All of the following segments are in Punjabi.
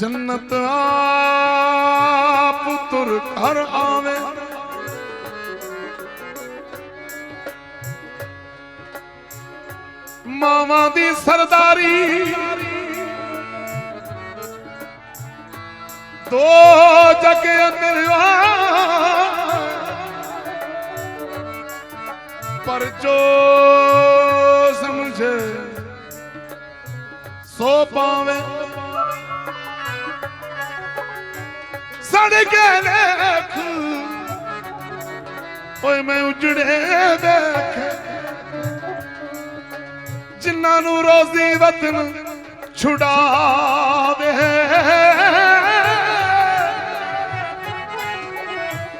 ਜੰਨਤ ਆਪ ਤੁਰ ਘਰ ਆਵੇ। ਮਾਵਾਂ ਦੀ ਸਰਦਾਰੀ। ਦੋ ਜਗ ਅੰਦਰ। ਆ ਪਰ ਜੋ ਸਮਝੇ, ਸੋ ਪਾਵੇ। ਸੜ ਕੇ ਦੇਖ ਓਏ ਮੈਂ ਉਜੜੇ ਦੇਖ ਜਿਨ੍ਹਾਂ ਨੂੰ ਰੋਜ਼ੀ ਵਤਨ ਛੁਡਾਵੇ।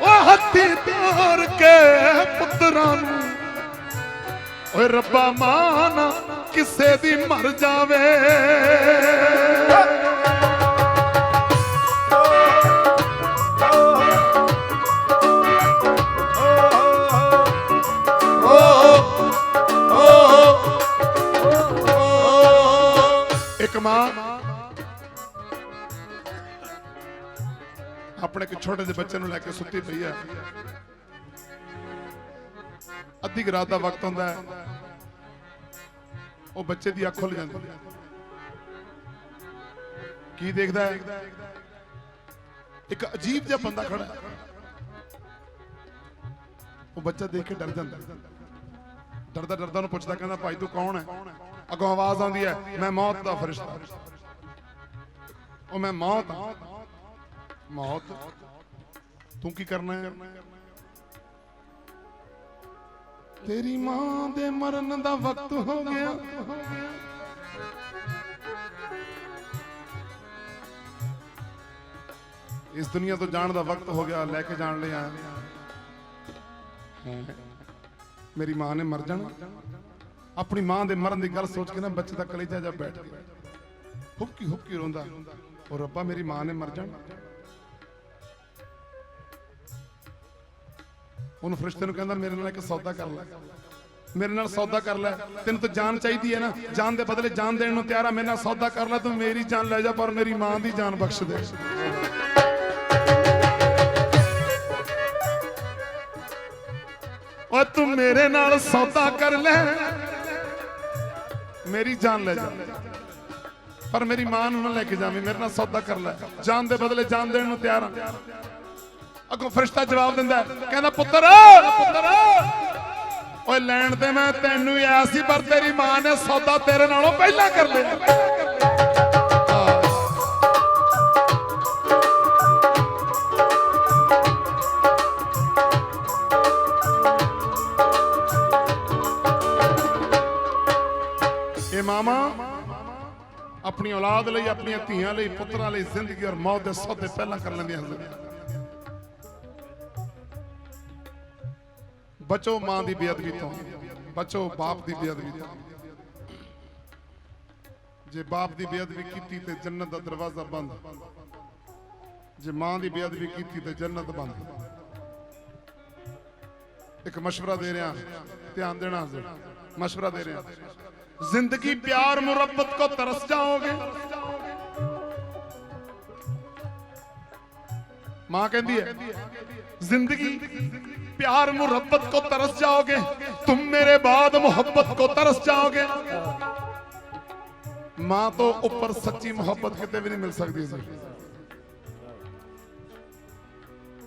ਉਹ ਹੱਥੀ ਤੋਰ ਕੇ ਪੁੱਤਰਾਂ ਨੂੰ। ਓਏ ਰੱਬਾ ਮਾਨਾ, ਕਿਸੇ ਦੀ ਮਰ ਜਾਵੇ। ਬੱਚੇ ਨੂੰ ਲੈ ਕੇ ਸੁੱਤੀ ਪਈ ਹੈ ਅੱਧੀ ਰਾਤ ਦਾ ਵਕਤ ਹੁੰਦਾ ਹੈ। ਉਹ ਬੱਚੇ ਦੀ ਅੱਖ ਖੁੱਲ ਜਾਂਦੀ ਹੈ। ਕੀ ਦੇਖਦਾ ਹੈ? ਇੱਕ ਅਜੀਬ ਜਿਹਾ ਬੰਦਾ ਖੜਾ ਹੈ। ਉਹ ਬੱਚਾ ਦੇਖ ਕੇ ਡਰ ਜਾਂਦਾ ਡਰਦਾ ਡਰਦਾ ਉਹਨੂੰ ਪੁੱਛਦਾ, ਕਹਿੰਦਾ, ਭਾਈ, ਤੂੰ ਕੌਣ ਹੈ? ਅੱਗੋਂ ਆਵਾਜ਼ ਆਉਂਦੀ ਹੈ, ਮੈਂ ਮੌਤ ਦਾ ਫਰਿਸ਼ਤਾ ਉਹ, ਮੈਂ ਮੌਤ ਹਾਂ। ਮੌਤ ਤੂੰ ਕੀ ਕਰਨਾ ਹੈ? ਤੇਰੀ ਮਾਂ ਦੇ ਮਰਨ ਦਾ ਵਕਤ ਹੋ ਗਿਆ। ਇਸ ਦੁਨੀਆ ਤੋਂ ਜਾਣ ਦਾ ਵਕਤ ਹੋ ਗਿਆ, ਲੈ ਕੇ ਜਾਣ ਲਈ ਆਇਆ। ਮੇਰੀ ਮਾਂ ਨੇ ਮਰ ਜਾਣਾ। ਆਪਣੀ ਮਾਂ ਦੇ ਮਰਨ ਦੀ ਗੱਲ ਸੋਚ ਕੇ ਨਾ ਬੱਚੇ ਦਾ ਕਲੇਜਾ ਜਾ ਬੈਠ ਗਿਆ। ਹੁੱਕੀ ਹੁੱਕੀ ਰੋਂਦਾ। ਉਹ ਰੱਬਾ, ਮੇਰੀ ਮਾਂ ਨੇ ਮਰ ਜਾਣਾ। ਉਹਨੂੰ ਫਰਿਸ਼ਤੇ ਨੂੰ ਕਹਿੰਦਾ, ਮੇਰੇ ਨਾਲ ਇੱਕ ਸੌਦਾ ਕਰ ਲੈ। ਮੇਰੇ ਨਾਲ ਸੌਦਾ ਕਰ ਲੈ। ਤੈਨੂੰ ਤਾਂ ਜਾਨ ਚਾਹੀਦੀ ਹੈ ਨਾ। ਜਾਨ ਦੇ ਬਦਲੇ ਜਾਨ ਦੇਣ ਨੂੰ ਤਿਆਰ ਆ। ਮੇਰੇ ਨਾਲ ਸੌਦਾ ਕਰ ਲੈ। ਤੂੰ ਮੇਰੀ ਜਾਨ ਲੈ ਜਾ, ਪਰ ਮੇਰੀ ਮਾਂ ਦੀ ਜਾਨ ਬਖਸ਼ ਦੇ। ਓ ਤੂੰ ਮੇਰੇ ਨਾਲ ਸੌਦਾ ਕਰ ਲੈ। ਮੇਰੀ ਜਾਨ ਲੈ ਜਾ। ਪਰ ਮੇਰੀ ਮਾਂ ਨੂੰ ਨਾ ਲੈ ਕੇ ਜਾਵੇਂ। ਮੇਰੇ ਨਾਲ ਸੌਦਾ ਕਰ ਲੈ। ਜਾਨ ਦੇ ਬਦਲੇ ਜਾਨ ਦੇਣ ਨੂੰ ਤਿਆਰ ਆ। ਅੱਗੋਂ ਫਰਿਸ਼ਤਾ ਜਵਾਬ ਦਿੰਦਾ ਕਹਿੰਦਾ, ਪੁੱਤਰ ਪੁੱਤਰ ਓਏ ਲੈਣ ਤੇ ਮੈਂ ਤੈਨੂੰ ਆਇਆ ਸੀ, ਪਰ ਤੇਰੀ ਮਾਂ ਨੇ ਸੌਦਾ ਤੇਰੇ ਨਾਲੋਂ ਪਹਿਲਾਂ ਕਰ ਲਿਆ। ਇਹ ਮਾਮਾ ਆਪਣੀ ਔਲਾਦ ਲਈ, ਆਪਣੀਆਂ ਧੀਆਂ ਲਈ, ਪੁੱਤਰਾਂ ਲਈ ਜ਼ਿੰਦਗੀ ਔਰ ਮੌਤ ਦੇ ਸੌਦੇ ਪਹਿਲਾਂ ਕਰ ਲੈਂਦੀਆਂ ਹੁੰਦੀਆਂ ਬਚੋ ਮਾਂ ਦੀ ਬੇਅਦਬੀ ਤੋਂ, ਬਚੋ ਬਾਪ ਦੀ ਬੇਅਦਬੀ ਤੋਂ। ਜੇ ਬਾਪ ਦੀ ਬੇਅਦਬੀ ਕੀਤੀ ਤੇ ਜੰਨਤ ਦਾ ਦਰਵਾਜ਼ਾ ਬੰਦ। ਜੇ ਮਾਂ ਦੀ ਬੇਅਦਬੀ ਕੀਤੀ ਤੇ ਜੰਨਤ ਬੰਦ। ਇੱਕ مشورہ ਦੇ ਰਿਹਾ, ਧਿਆਨ ਦੇਣਾ ਹਜ਼ਰ। مشورہ ਦੇ ਰਿਹਾ। ਜ਼ਿੰਦਗੀ ਪਿਆਰ ਮੁਹੱਬਤ ਕੋ ਤਰਸ ਜਾਓਗੇ। ਮਾਂ ਕਹਿੰਦੀ ਹੈ, ਜ਼ਿੰਦਗੀ प्यार मुरब्बत को तरस जाओगे, तुम मेरे बाद मोहब्बत को तरस जाओगे। माँ तो ऊपर सच्ची मोहब्बत कितने भी नहीं मिल सकती सर।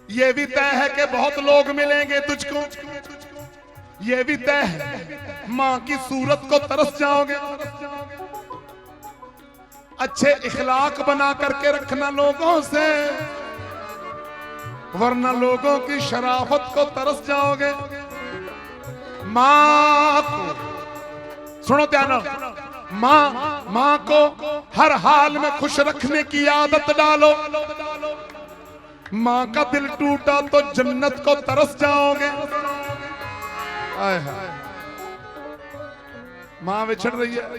ये भी तय है कि बहुत लोग मिलेंगे तुझको। ये भी तय है, माँ की सूरत को तरस जाओगे। अच्छे इखलाक बना करके रखना लोगों से। वरना लोगों की शराफत को तरस जाओगे मां को सुनो ध्यान मां मां को हर हाल में खुश रखने की आदत डालो मां का दिल टूटा तो जन्नत को तरस जाओगे ਆਏ ਹਾਏ ਮਾਂ ਵਿਛੜ ਰਹੀ ਹੈ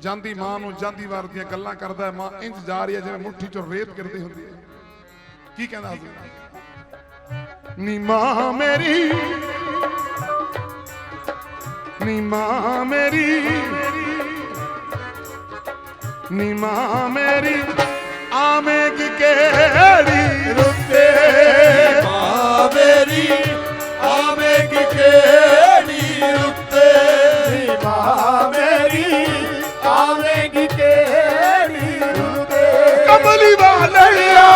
ਜਾਂਦੀ ਮਾਂ ਨੂੰ ਜਾਂਦੀ ਵਾਰ ਦੀਆਂ ਗੱਲਾਂ ਕਰਦਾ ਹੈ ਮਾਂ ਇੰਜ ਜਾ ਰਹੀ ਹੈ ਜਿਵੇਂ ਮੁੱਠੀ ਚੋਂ ਰੇਤ ਗਿਰਦੀ ਹੁੰਦੀ ਹੈ ਕੀ ਕਹਿੰਦਾ ਸੀ ਨੀ ਮਾਂ ਮੇਰੀ ਨੀ ਮਾਂ ਮੇਰੀ ਨੀ ਮਾਂ ਮੇਰੀ ਆਵੇਂਗੀ ਕਿਹੜੀ ਰੁੱਤੇ? ਮਾਂ ਮੇਰੀ ਆਵੇਂਗੀ ਕਿਹੜੀ ਰੁੱਤੇ? ਮਾਂ ਮੇਰੀ ਆਵੇਂਗੀ ਕਿਹੜੀ ਰੁੱਤੇ? ਕਮਲੀ ਵਾਲਿਆ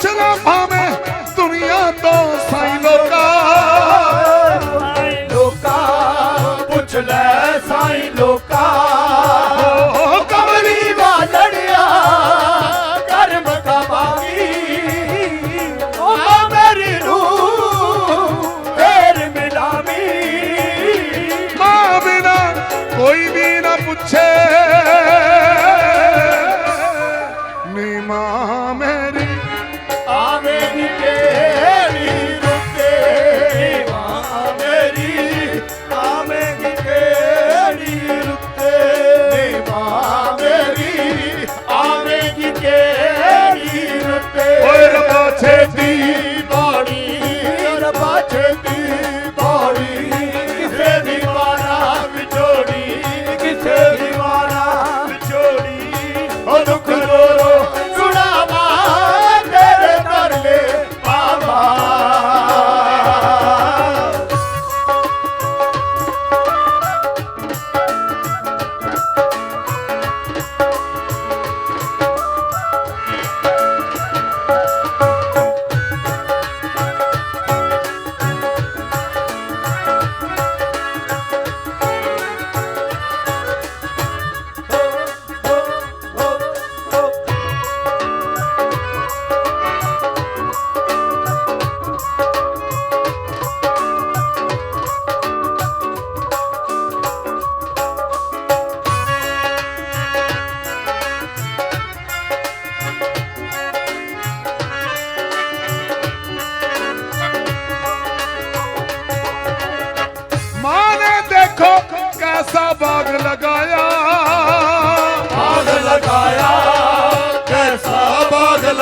ਪੁੱਛਣਾ ਭਾਵੇਂ ਦੁਨੀਆ ਤੋਂ ਸਾਈ ਲੋਕਾ। ਸਾਈਂ ਲੋਕਾ ਪੁੱਛ ਲੈ ਸਾਈਂ ਲੋਕਾ। ਕਮਲੀ ਵਾਲੜਿਆ ਕਰਮ ਕਮਾਈ। ਓ ਮੇਰੀ ਫੇਰ ਮਿਲਾਵੀ। ਮਾਂ ਬਿਨਾ ਕੋਈ ਵੀ ਨਾ ਪੁੱਛੇ।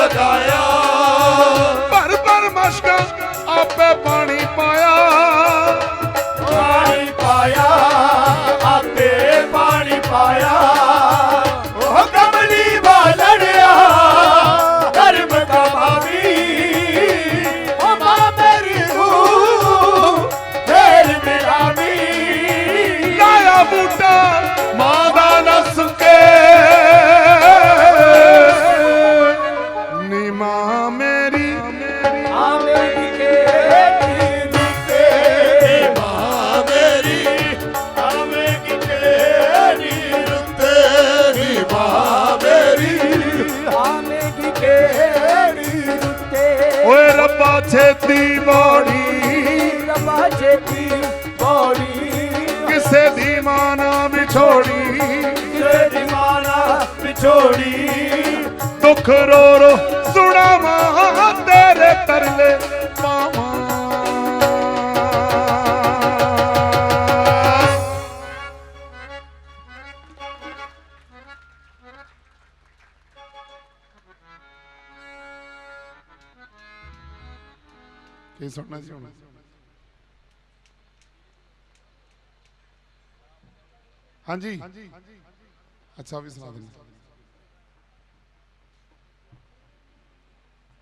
Jaya ਮਾਂ ਨਾ ਵਿਛੋੜੀ। ਕਿਸੇ ਦੀ ਮਾਨਾ ਵਿਛੋੜੀ। ਦੁੱਖ ਰੋ ਰੋ ਸੁਣਾਵਾਂ ਤੇਰੇ ਤਰਲੇ ਪਾਵਾਂ। ਕੀ ਸੁਣਨਾ ਸੀ ਹੁਣ? ਹਾਂਜੀ। ਅੱਛਾ ਵੀ ਸੁਣਾ ਦਿੰਦੇ